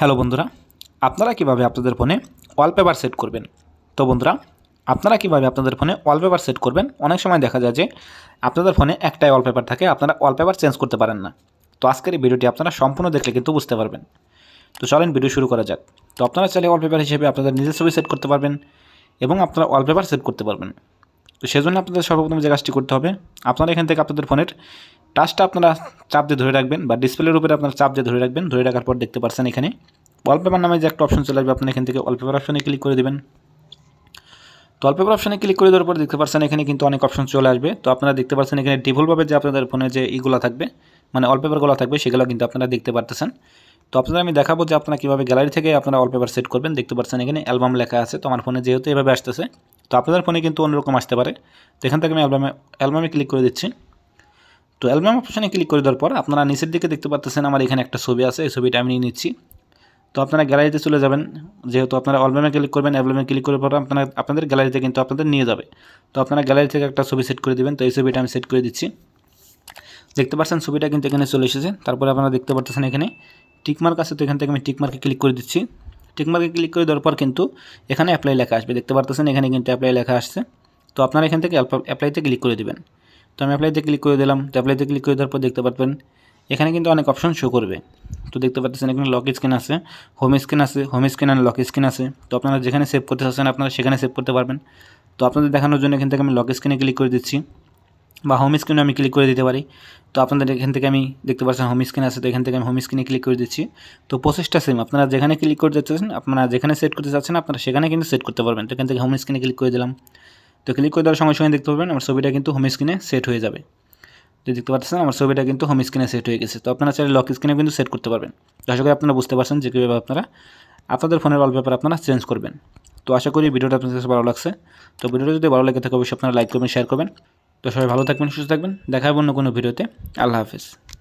Hello বন্ধুরা, আপনারা কীভাবে আপনাদের ফোনে ওয়ালপেপার সেট করবেন? তো বন্ধুরা, আপনারা কীভাবে আপনাদের ফোনে ওয়ালপেপার সেট করবেন? অনেক সময় দেখা যায় যে আপনাদের ফোনে একটাই ওয়ালপেপার থাকে, আপনারা ওয়ালপেপার চেঞ্জ করতে পারেন না। তো আজকের এই ভিডিওটি আপনারা সম্পূর্ণ দেখলে কিন্তু বুঝতে পারবেন। তো চলেন ভিডিও শুরু করা যাক। তো আপনারা চাইলে ওয়ালপেপার হিসেবে আপনাদের নিজের ছবি সেট করতে পারবেন এবং আপনারা ওয়ালপেপার সেট করতে পারবেন। তো সেজন্য আপনাদের সর্বপ্রথম যে কাজটি করতে হবে, আপনারা এখান থেকে আপনাদের ফোনের টাচটা আপনারা চাপ দিয়ে ধরে রাখবেন বা ডিসপ্লের উপরে আপনারা চাপ দিয়ে ধরে রাখবেন, ধরে রাখার পর দেখতে পাচ্ছেন এখানে। ওয়ালপেপার নামে যে একটা অপশন চলে আসবে আপনারা এখান থেকে ওয়ালপেপার অপশনে ক্লিক করে দেবেন। তো ওয়ালপেপার অপশনে ক্লিক করে দেওয়ার পর দেখতে পাচ্ছেন এখানে কিন্তু অনেক অপশন চলে আসবে। তো আপনারা দেখতে পাচ্ছেন এখানে ডিফল্টভাবে যে আপনাদের ফোনে যে ইগুলো থাকবে মানে ওয়ালপেপারগুলো থাকবে সেগুলো কিন্তু আপনারা দেখতে পারতেছেন। তো আপনাদের আমি দেখাবো যে আপনারা কীভাবে গ্যালারি থেকে আপনারা ওয়ালপেপার সেট করবেন। দেখতে পাচ্ছেন এখানে অ্যালবাম লেখা আছে, তো আমার ফোনে যেহেতু এভাবে আসতেছে, তো আপনাদের ফোনে কিন্তু অন্যরকম আসতে পারে। তো এখান থেকে আমি অ্যালবামে অ্যালবামে ক্লিক করে দিচ্ছি। তো অ্যালবাম অপশানে ক্লিক করে দেওয়ার পর আপনারা নিচের দিকে দেখতে পাচ্ছেন আমার এখানে একটা ছবি আছে, এই ছবিটা আমি নিয়ে নিচ্ছি। তো আপনারা গ্যালারিতে চলে যাবেন, যেহেতু আপনারা অ্যালবামে ক্লিক করবেন, অ্যালবামে ক্লিক করার পর আপনারা, আপনাদের গ্যালারিতে কিন্তু আপনাদের নিয়ে যাবে। তো আপনারা গ্যালারি থেকে একটা ছবি সেট করে দেবেন, তো এই ছবিটা আমি সেট করে দিচ্ছি। দেখতে পাচ্ছেন ছবিটা কিন্তু এখানে চলে এসেছে, তারপরে আপনারা দেখতে পাচ্ছেন এখানে টিকমার্ক আছে, তো এখান থেকে আমি টিকমার্কে ক্লিক করে দিচ্ছি। টিকমার্কে ক্লিক করে দেওয়ার পর কিন্তু এখানে অ্যাপ্লাই লেখা আসবে, দেখতে পাচ্ছেন এখানে কিন্তু অ্যাপ্লাই লেখা আসছে। তো আপনারা এখান থেকে অ্যাপ্লাইতে ক্লিক করে দেবেন। তো আমি অ্যাপ্লাইতে ক্লিক করে দিলাম। তো অ্যাপ্লাইতে ক্লিক করে দেওয়ার পর দেখতে পারবেন, এখানে কিন্তু অনেক অপশন শো করবে। তো দেখতে পাচ্ছেন এখানে লক স্ক্রিন আছে হোম স্ক্রিন আছে হোম স্ক্রিন আর লক স্ক্রিন আছে। তো আপনারা যেখানে সেভ করতে চাচ্ছেন, আপনারা সেখানে সেভ করতে পারবেন। তো আপনাদের দেখানোর জন্য এখান থেকে আমি লক স্ক্রিনে ক্লিক করে দিচ্ছি, বা হোম স্ক্রিনে আমি ক্লিক করে দিতে পারি। তো আপনাদের এখান থেকে আমি দেখতে পাচ্ছেন হোম স্ক্রিন আছে, তো এখান থেকে আমি হোম স্ক্রিনে ক্লিক করে দিচ্ছি। তো প্রসেসটা সেম আপনারা যেখানে ক্লিক করতে চাচ্ছেন, আপনারা যেখানে সেট করতে চাচ্ছেন, আপনারা সেখানে কিন্তু সেট করতে পারবেন। তো এখান থেকে হোম স্ক্রিনে ক্লিক করে দিলাম। তো ক্লিক করে দেওয়ার সঙ্গে সঙ্গে দেখতে পাবেন আমার ছবিটা কিন্তু হোম স্ক্রিনে সেট হয়ে যাবে। তো দেখতে পাচ্ছেন আমার ছবিটা কিন্তু হোম স্ক্রিনে সেট হয়ে গেছে। তো আপনারা চাইলে লক স্ক্রিনে কিন্তু সেট করতে পারবেন। আশা করি আপনারা বুঝতে পারছেন যে কীভাবে আপনারা আপনাদের ফোনের ওয়ালপেপার আপনারা চেঞ্জ করবেন। তো আশা করি ভিডিওটা আপনাদের কাছে ভালো লাগছে। তো ভিডিওটা যদি ভালো লাগে থাকে, অবশ্যই আপনারা লাইক করবেন শেয়ার করবেন। তো সবাই ভালো থাকবেন, সুস্থ থাকবেন। দেখা হবে অন্য কোনো ভিডিওতে। আল্লাহ হাফিজ।